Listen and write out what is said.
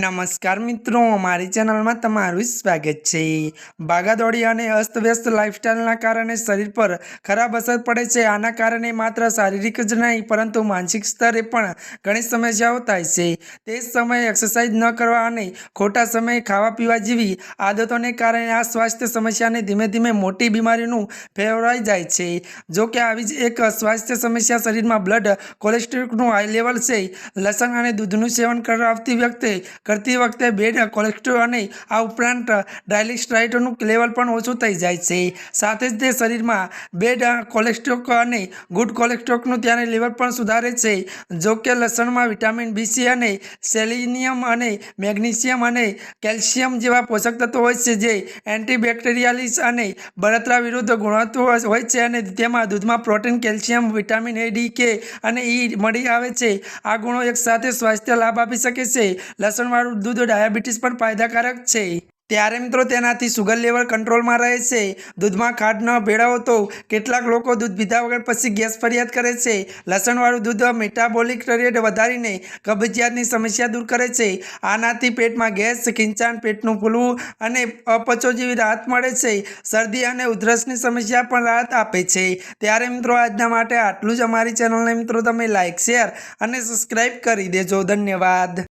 નમસ્કાર મિત્રો, મારી ચેનલમાં તમારું સ્વાગત છે. ભાગાદોડી અને અસ્તવ્યસ્ત લાઇફસ્ટાઇલના કારણે શરીર પર ખરાબ અસર પડે છે. આના કારણે માત્ર શારીરિક જ નહીં, પરંતુ માનસિક સ્તરે પણ ઘણી સમસ્યાઓ થાય છે. તે જ સમયે એક્સરસાઇઝ ન કરવા અને ખોટા સમયે ખાવા પીવા જેવી આદતોને કારણે આ સ્વાસ્થ્ય સમસ્યાને ધીમે ધીમે મોટી બીમારીનું ફેરવાઈ જાય છે. જો કે આવી જ એક સ્વાસ્થ્ય સમસ્યા શરીરમાં બ્લડ કોલેસ્ટ્રોલનું હાઈ લેવલ છે. લસણ અને દૂધનું સેવન કરાવતી વ્યક્તિ કરતી વખતે બેડ કોલેસ્ટ્રોલ અને આ ઉપરાંત ડાયલિસ્ટ્રાઇટનું લેવલ પણ ઓછું થઈ જાય છે. સાથે જ તે શરીરમાં બેડ કોલેસ્ટ્રોક અને ગુડ કોલેસ્ટ્રોકનું ત્યાંને લેવલ પણ સુધારે છે. જો કે લસણમાં વિટામિન બી, સી અને સેલિનિયમ અને મેગ્નેશિયમ અને કેલ્શિયમ જેવા પોષક તત્વો હોય છે જે એન્ટીબેક્ટેરિયાલિસ અને બળતરા વિરુદ્ધ ગુણત્વ હોય છે અને તેમાં દૂધમાં protein, calcium, vitamin A D K અને ઈ મળી આવે છે. આ ગુણો એક સાથે સ્વાસ્થ્ય લાભ આપી શકે છે. લસણવાળું દૂધ ડાયાબિટીસ પણ ફાયદાકારક છે. ત્યારે મિત્રો, તેનાથી સુગર લેવલ કંટ્રોલમાં રહે છે. દૂધમાં ખાંડ ન ભેળવો તો કેટલાક લોકો દૂધ પીધા વગર પછી ગેસ ફરિયાદ કરે છે. લસણવાળું દૂધ મેટાબોલિક રેટ વધારીને કબજિયાતની સમસ્યા દૂર કરે છે. આનાથી પેટમાં ગેસ, ખીંચાણ, પેટનું ફૂલવું અને અપચો જેવી રાહત મળે છે. શરદી અને ઉધરસની સમસ્યા પણ રાહત આપે છે. ત્યારે મિત્રો, આજના માટે આટલું જ. અમારી ચેનલને મિત્રો, તમે લાઇક શેર અને સબસ્ક્રાઈબ કરી દેજો. ધન્યવાદ.